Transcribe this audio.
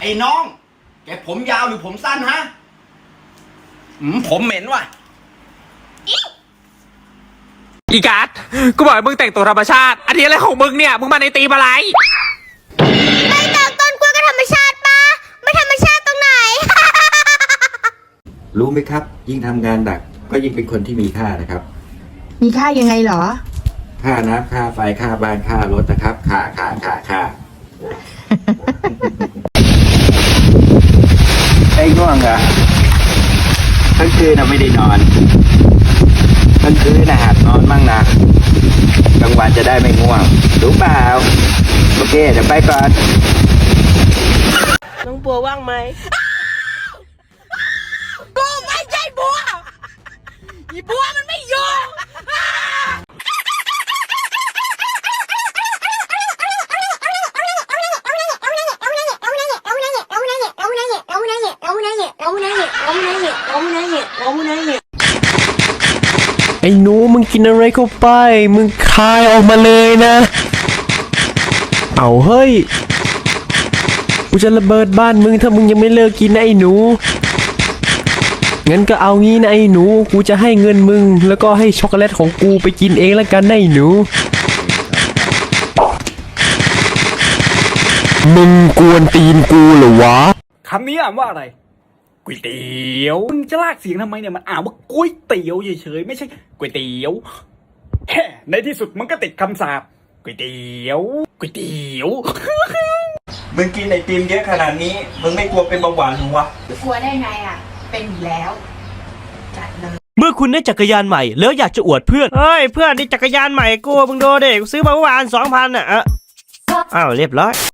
ไอ้น้อง แกผมยาวหรือผมสั้นฮะอืมผมเหม็นว่ะ อีการ์ดกูบอกให้มึงแต่งตัวธรรมชาติ อันนี้อะไรของมึงเนี่ย มึงมาในตีมอะไร ไม่ตอกต้นกล้วยก็ธรรมชาติปะไม่ธรรมชาติตรงไหน รู้ไหมครับ ยิ่งทำงานหนักก็ยิ่งเป็นคนที่มีค่านะครับ มีค่ายังไงเหรอ ค่าน้ำค่าไฟค่าบ้านค่ารถนะครับ ค่าค่าค่าค่า ไอ้ง่วงอะทั้ง คืนน่ะไม่ได้นอนทั้งคืนนะหัดนอนบ้างนะกลางวันจะได้ไม่ง่วงรู้เปล่าโอเคเดี๋ยวไปก่อนน้องบัวว่างไหมกูไม่ใช่บัวอีบัว ไม่อยู่ไอ้หนูมึงกินอะไรเข้าไป มึงคายออกมาเลยนะ เอาเฮ้ย กูจะระเบิดบ้านมึงถ้ามึงยังไม่เลิกกินนะไอ้หนู งั้นก็เอางี้นะไอ้หนู กูจะให้เงินมึง แล้วก็ให้ช็อกโกแลตของกูไปกินเองแล้วกันนะไอ้หนู มึงกวนตีนกูเหรอวะ คำนี้อ่านว่าอะไร ก๋วยเตี๋ยวมึงจะลากเสียงทำไมเนี่ยมันอ่านว่าก๋วยเตี๋ยวเฉยๆไม่ใช่ก๋วยเตี๋ยวแฮ่ในที่สุดมันก็ติดคำสาปก๋วยเตี๋ยวก๋วยเตี๋ยวมึงกินไอติมเยอะขนาดนี้ มึงไม่กลัวเป็นเบาหวานหรอวะกลัวได้ไงอะ เป็นอยู่แล้วจัดเลยเมื่อคุณได้จักรยานใหม่แล้วอยากจะอวดเพื่อนเฮ้ยเพื่อนนี่จักรยานใหม่กูมึงดูเด็กซื้อมาเมื่อวานสองพันอะเอ้าอ้าวเรียบร้อย